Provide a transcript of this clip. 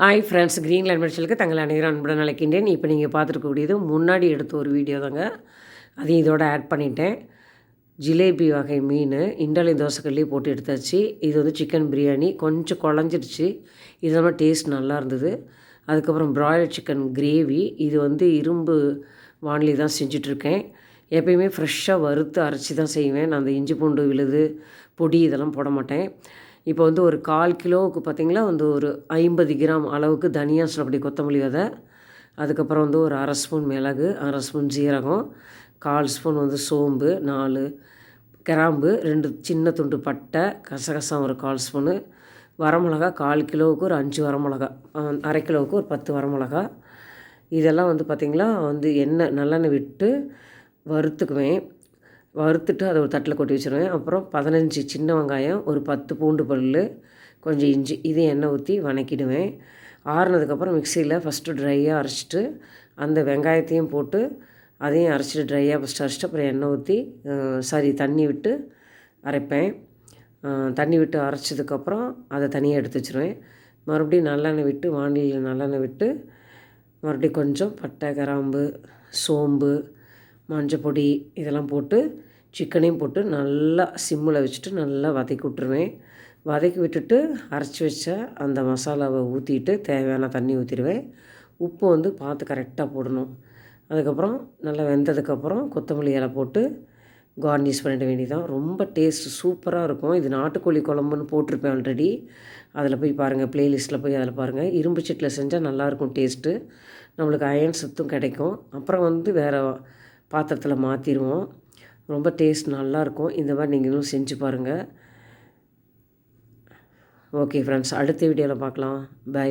Hi friends Green Line மெடிசலுக்கு தங்கள் அனைவரும் அன்புடன் அழைக்கின்றேன். இப்போ நீங்கள் பார்த்துருக்கக்கூடியது முன்னாடி எடுத்த ஒரு வீடியோ தாங்க. அதையும் இதோட ஆட் பண்ணிட்டேன். ஜிலேபி வகை மீன் இண்டாலி தோசைக்கல்லையே போட்டு எடுத்தாச்சு. இது வந்து சிக்கன் பிரியாணி கொஞ்சம் குழஞ்சிருச்சு. இதெல்லாம் டேஸ்ட் நல்லா இருந்தது. அதுக்கப்புறம் ப்ராய்லர் சிக்கன் கிரேவி இது வந்து இரும்பு வானிலி தான் செஞ்சிட்ருக்கேன். எப்பயுமே ஃப்ரெஷ்ஷாக வறுத்து அரைச்சி தான் செய்வேன். நான் அந்த இஞ்சி பூண்டு விழுது பொடி இதெல்லாம் போட மாட்டேன். இப்போ வந்து ஒரு கால் கிலோவுக்கு பார்த்திங்கன்னா வந்து ஒரு ஐம்பது கிராம் அளவுக்கு தனியா சொல்லப்படி கொத்தமல்லி விதை அதுக்கப்புறம் வந்து ஒரு அரை ஸ்பூன் மிளகு அரை ஸ்பூன் ஜீரகம் கால் ஸ்பூன் வந்து சோம்பு நாலு கிராம்பு ரெண்டு சின்ன துண்டு பட்டை கசகசம் ஒரு கால் ஸ்பூனு வரமிளகா கால் கிலோவுக்கு ஒரு அஞ்சு வரமிளகா அரை கிலோவுக்கு ஒரு பத்து வரமிளகா. இதெல்லாம் வந்து பார்த்திங்களா வந்து எண்ணெய் நல்லெண்ணெய் விட்டு வறுத்துக்குவேன். வறுத்துட்டு அதை ஒரு தட்டில் கொட்டி வச்சுருவேன். அப்புறம் பதினஞ்சு சின்ன வெங்காயம் ஒரு பத்து பூண்டு பல் கொஞ்சம் இஞ்சி இது எண்ணெய் ஊற்றி வணக்கிடுவேன். ஆறுனதுக்கப்புறம் மிக்சியில் ஃபஸ்ட்டு ட்ரையாக அரைச்சிட்டு அந்த வெங்காயத்தையும் போட்டு அதையும் அரைச்சிட்டு ட்ரையாக ஃபஸ்ட்டு அரைச்சிட்டு அப்புறம் எண்ணெய் ஊற்றி சாரி தண்ணி விட்டு அரைப்பேன். தண்ணி விட்டு அரைச்சதுக்கப்புறம் அதை தனியாக எடுத்து வச்சுருவேன். மறுபடியும் நல்லெண்ணெய் விட்டு வானிலையில் நல்லெண்ணெய் விட்டு மறுபடியும் கொஞ்சம் பட்டை கிராம்பு சோம்பு மஞ்சள் பொடி இதெல்லாம் போட்டு சிக்கனையும் போட்டு நல்லா சிம்மில் வச்சுட்டு நல்லா வதக்கி விட்ருவேன் வதக்கி விட்டுட்டு அரைச்சி வச்ச அந்த மசாலாவை ஊற்றிட்டு தேவையான தண்ணி ஊற்றிடுவேன் உப்பு வந்து பார்த்து கரெக்டாக போடணும். அதுக்கப்புறம் நல்லா வெந்ததுக்கப்புறம் கொத்தமல்லி இலை போட்டு கார்னிஷ் பண்ணிட வேண்டியதான் ரொம்ப டேஸ்ட் சூப்பராக இருக்கும். இது நாட்டுக்கோழி குழம்புன்னு போட்டிருப்பேன் ஆல்ரெடி அதில் போய் பாருங்கள் ப்ளேலிஸ்ட்டில் போய் அதில் பாருங்கள் இரும்பு சீட்டில் செஞ்சால் நல்லாயிருக்கும் டேஸ்ட்டு நம்மளுக்கு அயன் சத்தும் கிடைக்கும். அப்புறம் வந்து வேறு பாத்திரத்தில் மாற்றிடுவோம் ரொம்ப டேஸ்ட் நல்லாயிருக்கும். இந்த மாதிரி நீங்களும் செஞ்சு பாருங்கள் ஓகே ஃப்ரெண்ட்ஸ் அடுத்த வீடியோவில் பார்க்கலாம் பை